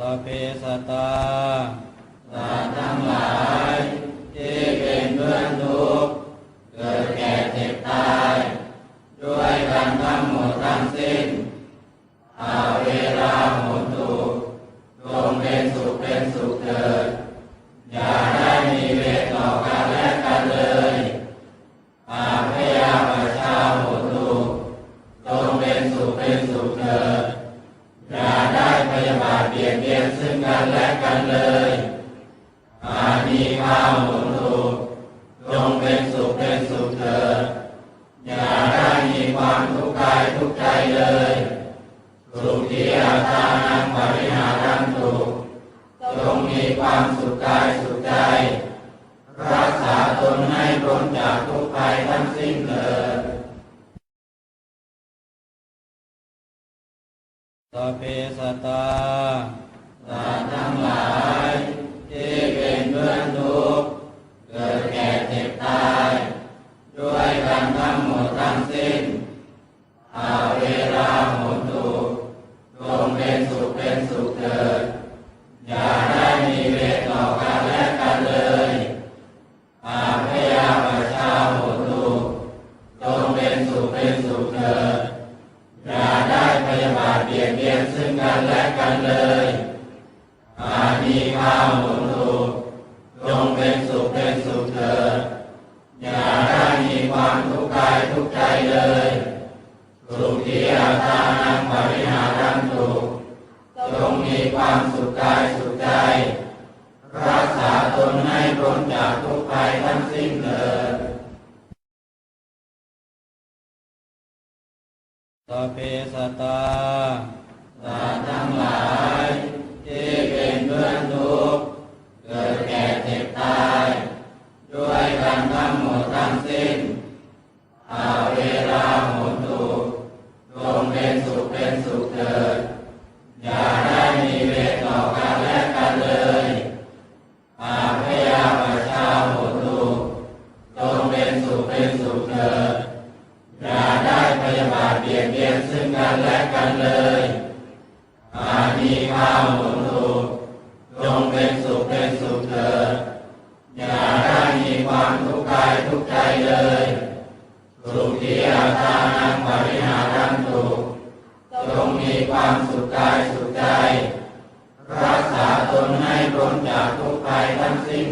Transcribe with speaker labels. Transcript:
Speaker 1: สัพเพสัตตาสัตว์ทั้งหลายที่เป็นเพื่อนทุกข์เกิดแก่เจ็บตาย ด้วยกันทั้งหมดทั้งสิ้น มีความหมุนถูกจงเป็นสุขเป็นสุขเถิดอย่าได้มีความทุกข์กายทุกข์ใจเลยสุขีอาตานังปริหารันตุจงมีความสุขกายสุขใจ รักษาตนให้พ้นจากทุกข์ภัยทั้งสิ้นเถิดสเพสัตตาสัตว์ทั้งหลาย เป็นสุขเป็นสุขเถิดอย่าได้พยาบาทเบียดเบียนซึ่งกันและกันเลยอามีความหมุนถูกจงเป็นสุขเป็นสุขเถิดอย่าได้มีความทุกข์กายทุกข์ใจเลยสุขีอาตานังปริหารันตุจงมีความสุขกายสุขใจ รักษาตนให้พ้นจากทุกข์ภัยทั้งสิ้น สัพเพสัตตาสัตว์ทั้งหลาย ที่เป็นเพื่อนทุกข์เกิดแก่เจ็บตาย ด้วยกันทั้งหมดทั้งสิ้นอาเวลาหมดทุกข์จงเป็นสุขเป็นสุขเถิด อย่าได้มีเวรต่อกันและกันเลยอาพยาประชาหมดทุกข์จงเป็นสุขเป็นสุขเถิด กันและกันเลยอามีความหมุนถูกจงเป็นสุขเป็นสุขเถิดอย่าได้มีความทุกข์กายทุกข์ใจเลยสุขีอาตานังปริหารันตุจงมีความสุขกายสุขใจ รักษาตนให้พ้นจากทุกข์ภัยทั้งสิ้น